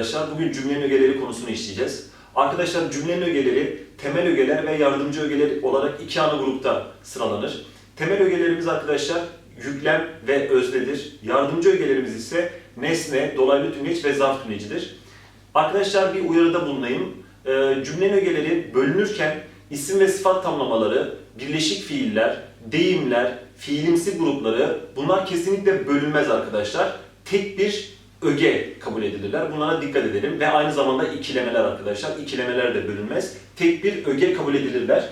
arkadaşlar. Bugün cümlenin ögeleri konusunu işleyeceğiz. Arkadaşlar cümlenin ögeleri temel ögeler ve yardımcı ögeler olarak iki ana grupta sıralanır. Temel ögelerimiz arkadaşlar yüklem ve öznedir. Yardımcı ögelerimiz ise nesne, dolaylı tümleç ve zarf tümlecidir. Arkadaşlar bir uyarıda bulunayım. Ee, cümlenin ögeleri bölünürken isim ve sıfat tamlamaları, birleşik fiiller, deyimler, fiilimsi grupları bunlar kesinlikle bölünmez arkadaşlar. Tek bir öge kabul edilirler. Bunlara dikkat edelim ve aynı zamanda ikilemeler arkadaşlar. İkilemeler de bölünmez. Tek bir öge kabul edilirler.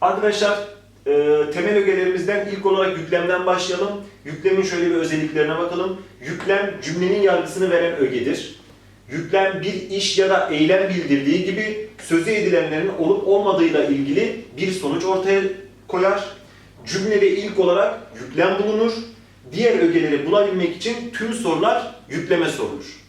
Arkadaşlar e, temel ögelerimizden ilk olarak yüklemden başlayalım. Yüklemin şöyle bir özelliklerine bakalım. Yüklem cümlenin yargısını veren ögedir. Yüklem bir iş ya da eylem bildirdiği gibi sözü edilenlerin olup olmadığıyla ilgili bir sonuç ortaya koyar. Cümlede ilk olarak yüklem bulunur. Diğer ögeleri bulabilmek için tüm sorular yükleme sorulur.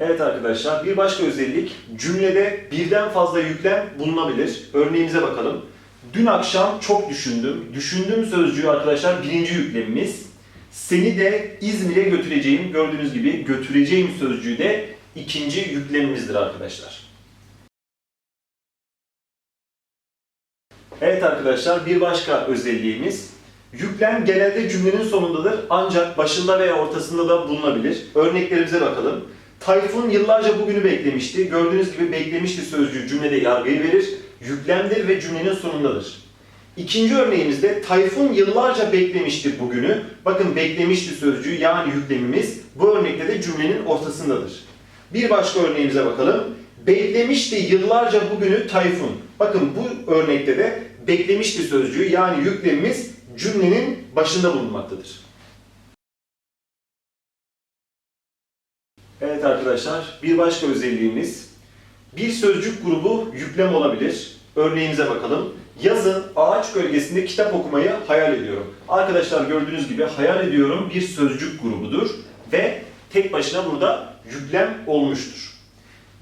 Evet arkadaşlar bir başka özellik cümlede birden fazla yüklem bulunabilir. Örneğimize bakalım. Dün akşam çok düşündüm. Düşündüm sözcüğü arkadaşlar birinci yüklemimiz. Seni de İzmir'e götüreceğim. Gördüğünüz gibi götüreceğim sözcüğü de ikinci yüklemimizdir arkadaşlar. Evet arkadaşlar bir başka özelliğimiz yüklem genelde cümlenin sonundadır ancak başında veya ortasında da bulunabilir. Örneklerimize bakalım. Tayfun yıllarca bugünü beklemişti. Gördüğünüz gibi beklemişti sözcüğü cümlede yargıyı verir. Yüklemdir ve cümlenin sonundadır. İkinci örneğimizde Tayfun yıllarca beklemişti bugünü. Bakın beklemişti sözcüğü yani yüklemimiz bu örnekte de cümlenin ortasındadır. Bir başka örneğimize bakalım. Beklemişti yıllarca bugünü Tayfun. Bakın bu örnekte de beklemişti sözcüğü yani yüklemimiz cümlenin başında bulunmaktadır. Evet arkadaşlar bir başka özelliğimiz bir sözcük grubu yüklem olabilir. Örneğimize bakalım. Yazın ağaç gölgesinde kitap okumayı hayal ediyorum. Arkadaşlar gördüğünüz gibi hayal ediyorum bir sözcük grubudur ve tek başına burada yüklem olmuştur.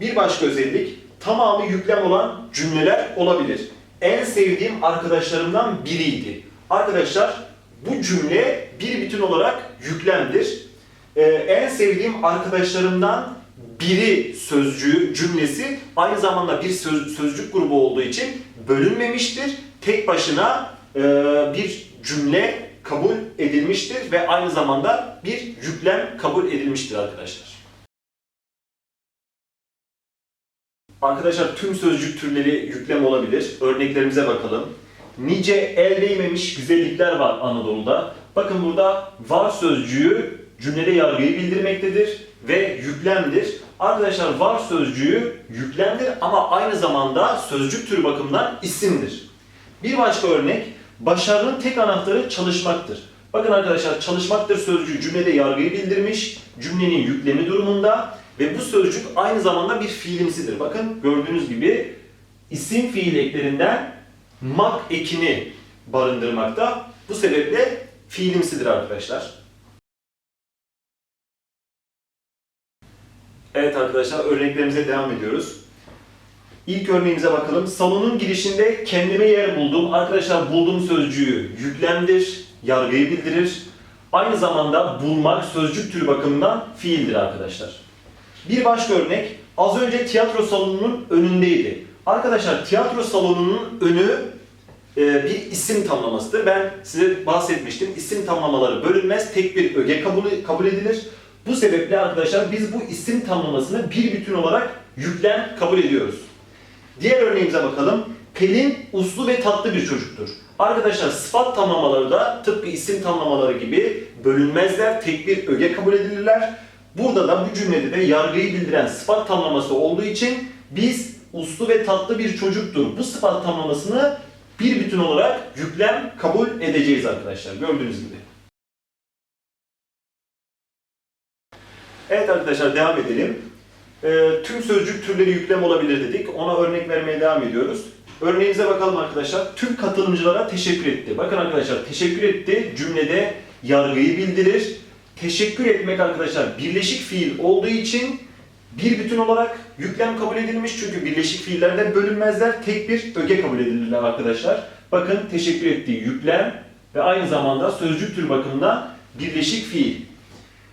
Bir başka özellik tamamı yüklem olan cümleler olabilir. En sevdiğim arkadaşlarımdan biriydi. Arkadaşlar bu cümle bir bütün olarak yüklemdir. Ee, en sevdiğim arkadaşlarımdan biri sözcüğü cümlesi aynı zamanda bir söz- sözcük grubu olduğu için bölünmemiştir. Tek başına e, bir cümle kabul edilmiştir ve aynı zamanda bir yüklem kabul edilmiştir arkadaşlar. Arkadaşlar tüm sözcük türleri yüklem olabilir. Örneklerimize bakalım. Nice el değmemiş güzellikler var Anadolu'da. Bakın burada var sözcüğü cümlede yargıyı bildirmektedir ve yüklemdir. Arkadaşlar var sözcüğü yüklemdir ama aynı zamanda sözcük türü bakımından isimdir. Bir başka örnek, başarının tek anahtarı çalışmaktır. Bakın arkadaşlar çalışmaktır sözcüğü cümlede yargıyı bildirmiş, cümlenin yüklemi durumunda ve bu sözcük aynı zamanda bir fiilimsidir. Bakın gördüğünüz gibi isim fiil eklerinden mak ekini barındırmakta. Bu sebeple fiilimsidir arkadaşlar. Evet arkadaşlar örneklerimize devam ediyoruz. İlk örneğimize bakalım. Salonun girişinde kendime yer buldum. Arkadaşlar buldum sözcüğü yüklemdir, yargıyı bildirir. Aynı zamanda bulmak sözcük türü bakımından fiildir arkadaşlar. Bir başka örnek. Az önce tiyatro salonunun önündeydi. Arkadaşlar tiyatro salonunun önü e, bir isim tamlamasıdır. Ben size bahsetmiştim. İsim tamlamaları bölünmez, tek bir öge kabul, kabul edilir. Bu sebeple arkadaşlar biz bu isim tamlamasını bir bütün olarak yüklem kabul ediyoruz. Diğer örneğimize bakalım. Pelin uslu ve tatlı bir çocuktur. Arkadaşlar sıfat tamlamaları da tıpkı isim tamlamaları gibi bölünmezler, tek bir öge kabul edilirler. Burada da bu cümlede de yargıyı bildiren sıfat tamlaması olduğu için biz uslu ve tatlı bir çocuktur. Bu sıfat tamlamasını bir bütün olarak yüklem kabul edeceğiz arkadaşlar. Gördüğünüz gibi. Evet arkadaşlar devam edelim. Ee, tüm sözcük türleri yüklem olabilir dedik. Ona örnek vermeye devam ediyoruz. Örneğimize bakalım arkadaşlar. Tüm katılımcılara teşekkür etti. Bakın arkadaşlar teşekkür etti cümlede yargıyı bildirir. Teşekkür etmek arkadaşlar birleşik fiil olduğu için bir bütün olarak yüklem kabul edilmiş. Çünkü birleşik fiillerde bölünmezler. Tek bir öge kabul edilirler arkadaşlar. Bakın teşekkür ettiği yüklem ve aynı zamanda sözcük tür bakımından birleşik fiil.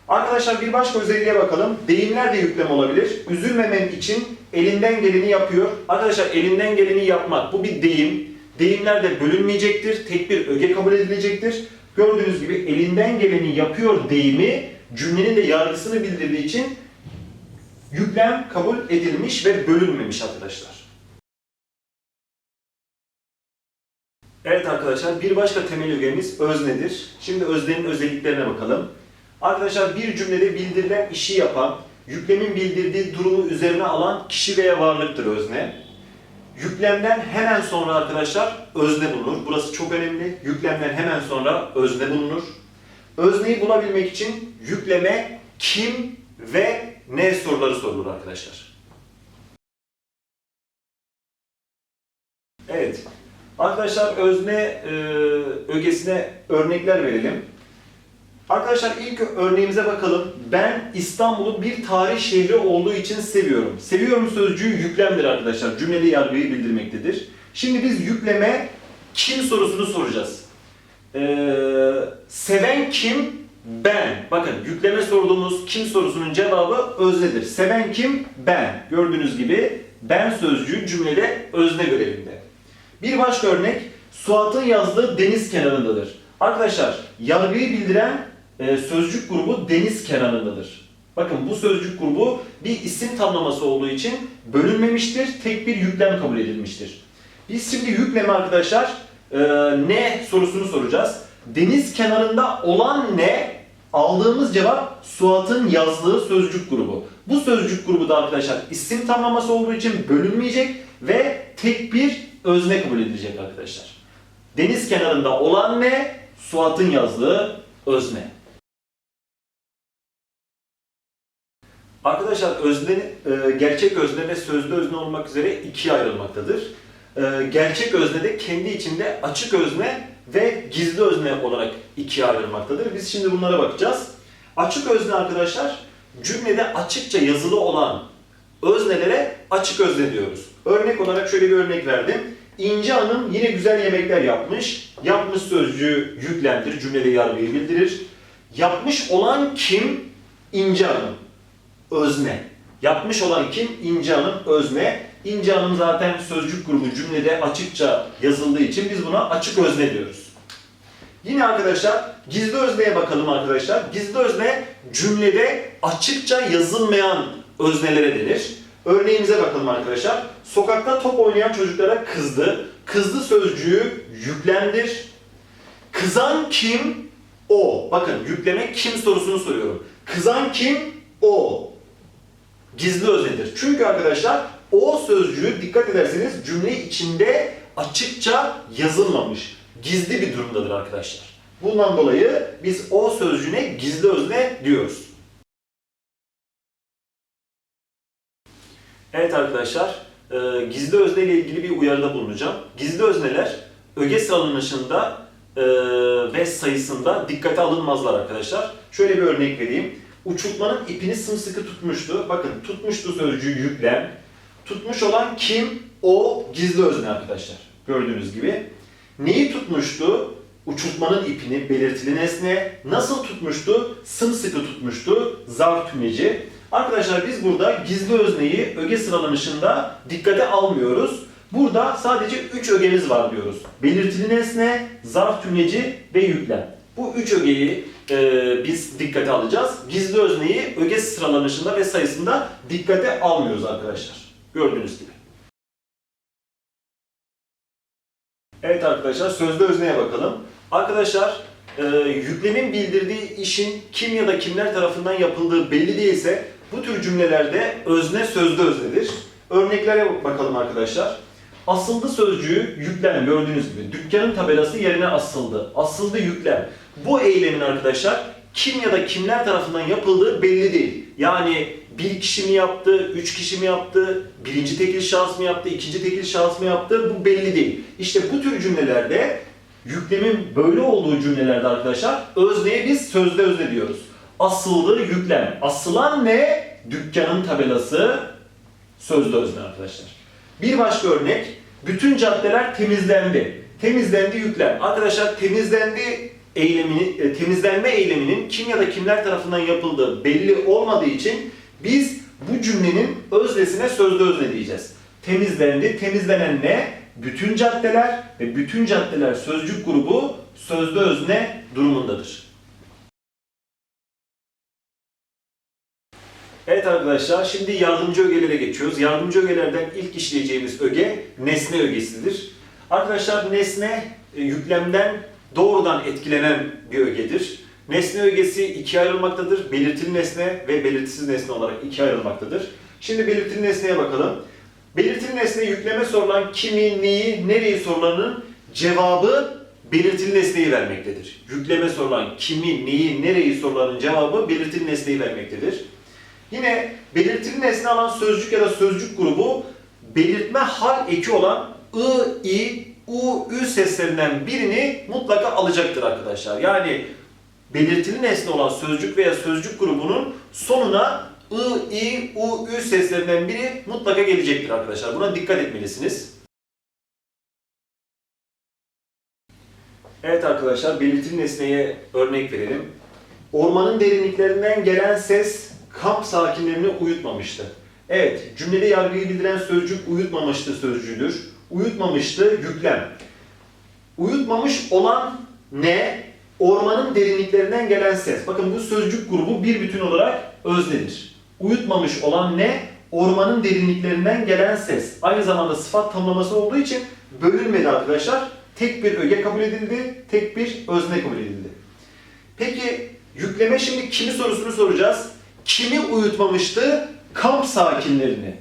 Arkadaşlar bir başka özelliğe bakalım. Deyimler de yüklem olabilir. Üzülmemen için elinden geleni yapıyor. Arkadaşlar elinden geleni yapmak bu bir deyim. Deyimler de bölünmeyecektir. Tek bir öge kabul edilecektir. Gördüğünüz gibi elinden geleni yapıyor deyimi cümlenin de yargısını bildirdiği için yüklem kabul edilmiş ve bölünmemiş arkadaşlar. Evet arkadaşlar bir başka temel ögemiz öznedir. Şimdi öznenin özelliklerine bakalım. Arkadaşlar bir cümlede bildirilen işi yapan, yüklemin bildirdiği durumu üzerine alan kişi veya varlıktır özne. Yüklemden hemen sonra arkadaşlar özne bulunur. Burası çok önemli. Yüklemden hemen sonra özne bulunur. Özneyi bulabilmek için yükleme kim ve ne soruları sorulur arkadaşlar. Evet. Arkadaşlar özne e, ögesine örnekler verelim. Arkadaşlar ilk örneğimize bakalım. Ben İstanbul'u bir tarih şehri olduğu için seviyorum. Seviyorum sözcüğü yüklemdir arkadaşlar. Cümlede yargıyı bildirmektedir. Şimdi biz yükleme kim sorusunu soracağız. Ee, seven kim? Ben. Bakın yükleme sorduğumuz kim sorusunun cevabı öznedir. Seven kim? Ben. Gördüğünüz gibi ben sözcüğü cümlede özne görevinde. Bir başka örnek Suat'ın yazdığı deniz kenarındadır. Arkadaşlar yargıyı bildiren e, sözcük grubu deniz kenarındadır. Bakın bu sözcük grubu bir isim tamlaması olduğu için bölünmemiştir, tek bir yüklem kabul edilmiştir. Biz şimdi yükleme arkadaşlar e, ne sorusunu soracağız. Deniz kenarında olan ne? Aldığımız cevap Suat'ın yazdığı sözcük grubu. Bu sözcük grubu da arkadaşlar isim tamlaması olduğu için bölünmeyecek ve tek bir özne kabul edilecek arkadaşlar. Deniz kenarında olan ne? Suat'ın yazdığı özne. Arkadaşlar özne, e, gerçek özne ve sözlü özne olmak üzere ikiye ayrılmaktadır. E, Gerçek özne de kendi içinde açık özne ve gizli özne olarak ikiye ayrılmaktadır. Biz şimdi bunlara bakacağız. Açık özne arkadaşlar cümlede açıkça yazılı olan öznelere açık özne diyoruz. Örnek olarak şöyle bir örnek verdim. İnce Hanım yine güzel yemekler yapmış. Yapmış sözcüğü yüklemdir, cümlede yargıyı bildirir. Yapmış olan kim? İnce Hanım. Özne. Yapmış olan kim? İnce Hanım özne. İnce Hanım zaten sözcük grubu cümlede açıkça yazıldığı için biz buna açık özne diyoruz. Yine arkadaşlar gizli özneye bakalım arkadaşlar. Gizli özne cümlede açıkça yazılmayan öznelere denir. Örneğimize bakalım arkadaşlar. Sokakta top oynayan çocuklara kızdı. Kızdı sözcüğü yüklemdir. Kızan kim? O. Bakın yükleme kim sorusunu soruyorum. Kızan kim? O. Gizli öznedir. Çünkü arkadaşlar o sözcüğü dikkat ederseniz cümle içinde açıkça yazılmamış. Gizli bir durumdadır arkadaşlar. Bundan dolayı biz o sözcüğüne gizli özne diyoruz. Evet arkadaşlar, e, gizli özne ile ilgili bir uyarıda bulunacağım. Gizli özneler öge sıralanışında e, ve sayısında dikkate alınmazlar arkadaşlar. Şöyle bir örnek vereyim. Uçurtmanın ipini sımsıkı tutmuştu. Bakın tutmuştu sözcüğü yüklem. Tutmuş olan kim? O gizli özne arkadaşlar. Gördüğünüz gibi. Neyi tutmuştu? Uçurtmanın ipini belirtili nesne. Nasıl tutmuştu? Sımsıkı tutmuştu. Zarf tümleci. Arkadaşlar biz burada gizli özneyi öge sıralanışında dikkate almıyoruz. Burada sadece 3 ögemiz var diyoruz. Belirtili nesne, zarf tümleci ve yüklem. Bu üç ögeyi e, biz dikkate alacağız. Gizli özneyi öge sıralanışında ve sayısında dikkate almıyoruz arkadaşlar. Gördüğünüz gibi. Evet arkadaşlar sözlü özneye bakalım. Arkadaşlar e, yüklemin bildirdiği işin kim ya da kimler tarafından yapıldığı belli değilse bu tür cümlelerde özne sözlü öznedir. Örneklere bakalım arkadaşlar. Asıldı sözcüğü yüklem gördüğünüz gibi. Dükkanın tabelası yerine asıldı. Asıldı yüklem. Bu eylemin arkadaşlar kim ya da kimler tarafından yapıldığı belli değil. Yani bir kişi mi yaptı, üç kişi mi yaptı, birinci tekil şahıs mı yaptı, ikinci tekil şahıs mı yaptı bu belli değil. İşte bu tür cümlelerde yüklemin böyle olduğu cümlelerde arkadaşlar özneye biz sözde özne diyoruz. Asıldı yüklem. Asılan ne? Dükkanın tabelası sözde özne arkadaşlar. Bir başka örnek. Bütün caddeler temizlendi. Temizlendi yüklem. Arkadaşlar temizlendi eylemini, e, temizlenme eyleminin kim ya da kimler tarafından yapıldığı belli olmadığı için biz bu cümlenin öznesine sözlü özne diyeceğiz. Temizlendi, temizlenen ne? Bütün caddeler ve bütün caddeler sözcük grubu sözlü özne durumundadır. Evet arkadaşlar şimdi yardımcı ögelere geçiyoruz. Yardımcı ögelerden ilk işleyeceğimiz öge nesne ögesidir. Arkadaşlar nesne e, yüklemden doğrudan etkilenen bir ögedir. Nesne ögesi ikiye ayrılmaktadır. Belirtili nesne ve belirtisiz nesne olarak ikiye ayrılmaktadır. Şimdi belirtili nesneye bakalım. Belirtili nesne yükleme sorulan kimi, neyi, nereyi sorularının cevabı belirtili nesneyi vermektedir. Yükleme sorulan kimi, neyi, nereyi sorularının cevabı belirtili nesneyi vermektedir. Yine belirtili nesne alan sözcük ya da sözcük grubu belirtme hal eki olan ı, i, u, ü seslerinden birini mutlaka alacaktır arkadaşlar. Yani belirtili nesne olan sözcük veya sözcük grubunun sonuna ı, i, u, ü seslerinden biri mutlaka gelecektir arkadaşlar. Buna dikkat etmelisiniz. Evet arkadaşlar belirtili nesneye örnek verelim. Ormanın derinliklerinden gelen ses kamp sakinlerini uyutmamıştı. Evet, cümlede yargıyı bildiren sözcük uyutmamıştı sözcüğüdür. Uyutmamıştı yüklem. Uyutmamış olan ne? Ormanın derinliklerinden gelen ses. Bakın bu sözcük grubu bir bütün olarak öznedir. Uyutmamış olan ne? Ormanın derinliklerinden gelen ses. Aynı zamanda sıfat tamlaması olduğu için bölünmedi arkadaşlar. Tek bir öge kabul edildi, tek bir özne kabul edildi. Peki yükleme şimdi kimi sorusunu soracağız. Kimi uyutmamıştı? Kamp sakinlerini.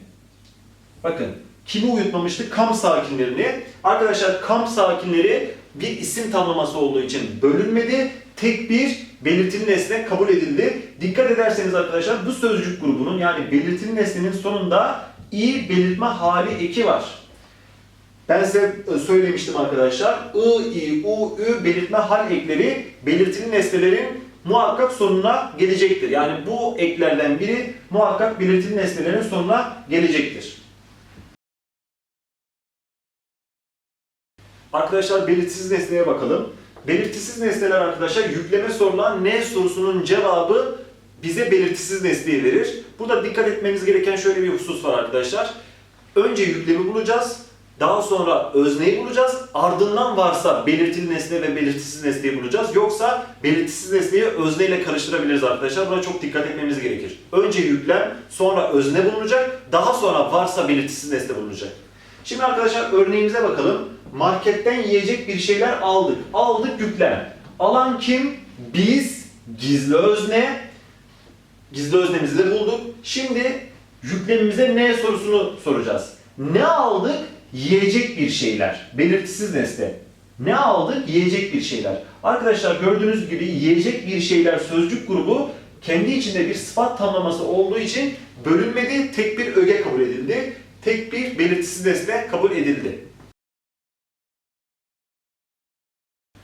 Bakın kimi uyutmamıştı? Kamp sakinlerini. Arkadaşlar kamp sakinleri bir isim tamlaması olduğu için bölünmedi. Tek bir belirtili nesne kabul edildi. Dikkat ederseniz arkadaşlar bu sözcük grubunun yani belirtili nesnenin sonunda i belirtme hali eki var. Ben size e, söylemiştim arkadaşlar. I, I, U, Ü belirtme hal ekleri belirtili nesnelerin muhakkak sonuna gelecektir. Yani bu eklerden biri muhakkak belirtili nesnelerin sonuna gelecektir. Arkadaşlar belirtisiz nesneye bakalım. Belirtisiz nesneler arkadaşlar yükleme sorulan ne sorusunun cevabı bize belirtisiz nesneyi verir. Burada dikkat etmemiz gereken şöyle bir husus var arkadaşlar. Önce yüklemi bulacağız. Daha sonra özneyi bulacağız. Ardından varsa belirtili nesne ve belirtisiz nesneyi bulacağız. Yoksa belirtisiz nesneyi özneyle karıştırabiliriz arkadaşlar. Buna çok dikkat etmemiz gerekir. Önce yüklem, sonra özne bulunacak. Daha sonra varsa belirtisiz nesne bulunacak. Şimdi arkadaşlar örneğimize bakalım. Marketten yiyecek bir şeyler aldık. Aldık yüklem. Alan kim? Biz. Gizli özne. Gizli öznemizi de bulduk. Şimdi yüklemimize ne sorusunu soracağız. Ne aldık? Yiyecek bir şeyler. Belirtisiz nesne. Ne aldık? Yiyecek bir şeyler. Arkadaşlar gördüğünüz gibi yiyecek bir şeyler sözcük grubu kendi içinde bir sıfat tamlaması olduğu için bölünmedi, tek bir öge kabul edildi. Tek bir belirtisiz nesne kabul edildi.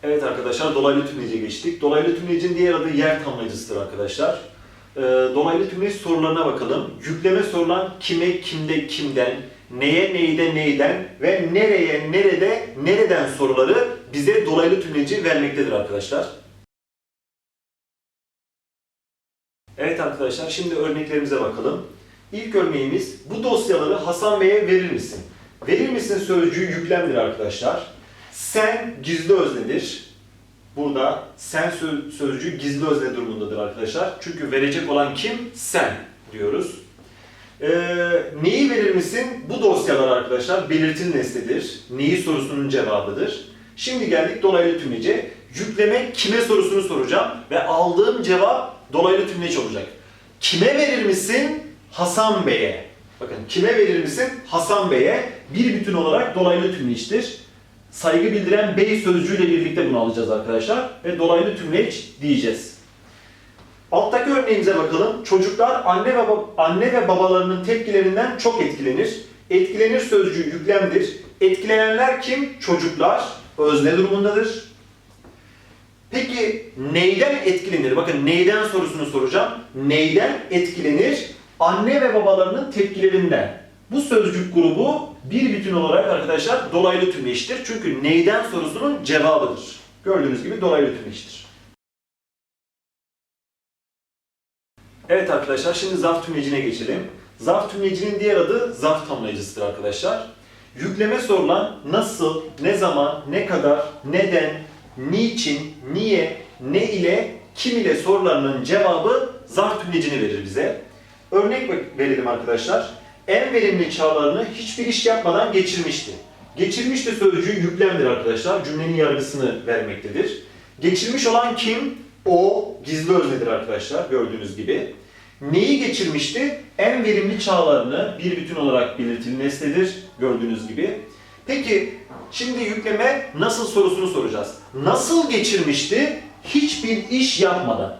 Evet arkadaşlar dolaylı tümlece geçtik. Dolaylı tümlecin diğer adı yer tamlayıcısıdır arkadaşlar. Ee, dolaylı tümlec sorularına bakalım. Yükleme sorulan kime, kimde, kimden, neye, neyde, neyden ve nereye, nerede, nereden soruları bize dolaylı tümleci vermektedir arkadaşlar. Evet arkadaşlar şimdi örneklerimize bakalım. İlk örneğimiz bu dosyaları Hasan Bey'e verir misin? Verir misin sözcüğü yüklemdir arkadaşlar. Sen gizli öznedir. Burada sen sö- sözcüğü gizli özne durumundadır arkadaşlar. Çünkü verecek olan kim? Sen diyoruz. Ee, neyi verir misin? Bu dosyalar arkadaşlar belirtili nesnedir. Neyi sorusunun cevabıdır. Şimdi geldik dolaylı tümlece. Yükleme kime sorusunu soracağım ve aldığım cevap dolaylı tümleç olacak. Kime verir misin? Hasan Bey'e. Bakın kime verir misin? Hasan Bey'e. Bir bütün olarak dolaylı tümleçtir. Saygı bildiren bey sözcüğüyle birlikte bunu alacağız arkadaşlar. Ve dolaylı tümleç diyeceğiz. Alttaki örneğimize bakalım. Çocuklar anne ve, anne ve babalarının tepkilerinden çok etkilenir. Etkilenir sözcüğü yüklemdir. Etkilenenler kim? Çocuklar. Özne durumundadır. Peki neyden etkilenir? Bakın neyden sorusunu soracağım. Neyden etkilenir? Anne ve babalarının tepkilerinden. Bu sözcük grubu bir bütün olarak arkadaşlar dolaylı tümleçtir. Çünkü neyden sorusunun cevabıdır. Gördüğünüz gibi dolaylı tümleçtir. Evet arkadaşlar şimdi zarf tümlecine geçelim. Zarf tümlecinin diğer adı zarf tamlayıcısıdır arkadaşlar. Yükleme sorulan nasıl, ne zaman, ne kadar, neden, niçin, niye, ne ile, kim ile sorularının cevabı zarf tümlecini verir bize. Örnek verelim arkadaşlar. En verimli çağlarını hiçbir iş yapmadan geçirmişti. Geçirmişti sözcüğü yüklemdir arkadaşlar. Cümlenin yargısını vermektedir. Geçirmiş olan kim? O gizli öznedir arkadaşlar gördüğünüz gibi. Neyi geçirmişti? En verimli çağlarını bir bütün olarak belirtili nesnedir gördüğünüz gibi. Peki şimdi yükleme nasıl sorusunu soracağız. Nasıl geçirmişti? Hiçbir iş yapmadan.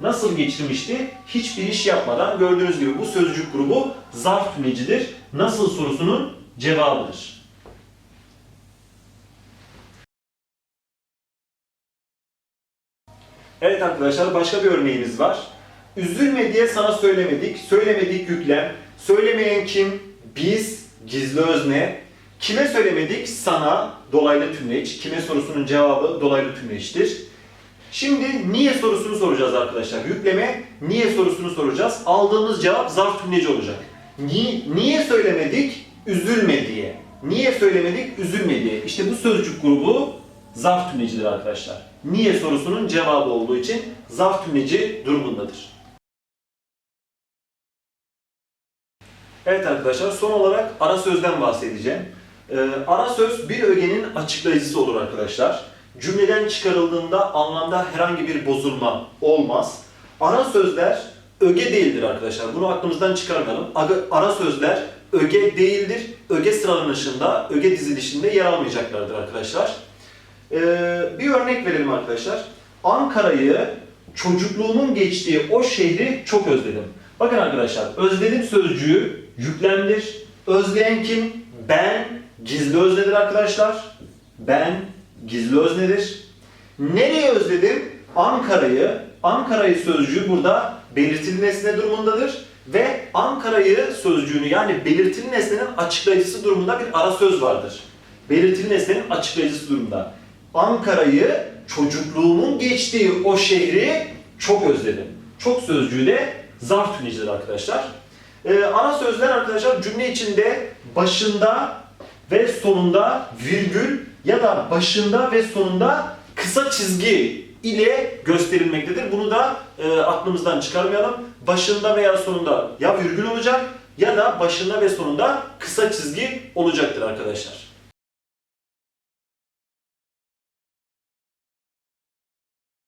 Nasıl geçirmişti? Hiçbir iş yapmadan. Gördüğünüz gibi bu sözcük grubu zarf tümlecidir. Nasıl sorusunun cevabıdır. Evet arkadaşlar başka bir örneğimiz var. Üzülme diye sana söylemedik. Söylemedik yüklem. Söylemeyen kim? Biz, gizli özne. Kime söylemedik? Sana, dolaylı tümleç. Kime sorusunun cevabı dolaylı tümleçtir. Şimdi niye sorusunu soracağız arkadaşlar. Yükleme niye sorusunu soracağız. Aldığımız cevap zarf tümleci olacak. Ni, niye söylemedik? Üzülme diye. Niye söylemedik? Üzülme diye. İşte bu sözcük grubu zarf tümlecidir arkadaşlar. Niye sorusunun cevabı olduğu için zarf tümleci durumundadır. Evet arkadaşlar son olarak ara sözden bahsedeceğim. Ee, ara söz bir ögenin açıklayıcısı olur arkadaşlar. Cümleden çıkarıldığında anlamda herhangi bir bozulma olmaz. Ara sözler öge değildir arkadaşlar. Bunu aklımızdan çıkarmayalım. Ara sözler öge değildir. Öge sıralanışında, öge dizilişinde yer almayacaklardır arkadaşlar. Ee, bir örnek verelim arkadaşlar. Ankara'yı çocukluğumun geçtiği o şehri çok özledim. Bakın arkadaşlar özledim sözcüğü yüklemdir. Özleyen kim? Ben gizli öznedir arkadaşlar. Ben gizli öznedir. Nereye özledim? Ankara'yı. Ankara'yı sözcüğü burada belirtili nesne durumundadır. Ve Ankara'yı sözcüğünü yani belirtili nesnenin açıklayıcısı durumunda bir ara söz vardır. Belirtili nesnenin açıklayıcısı durumda. Ankara'yı çocukluğumun geçtiği o şehri çok özledim. Çok sözcüğü de zarf tümlecidir arkadaşlar. Ee, ana sözler arkadaşlar cümle içinde başında ve sonunda virgül ya da başında ve sonunda kısa çizgi ile gösterilmektedir. Bunu da e, aklımızdan çıkarmayalım. Başında veya sonunda ya virgül olacak ya da başında ve sonunda kısa çizgi olacaktır arkadaşlar.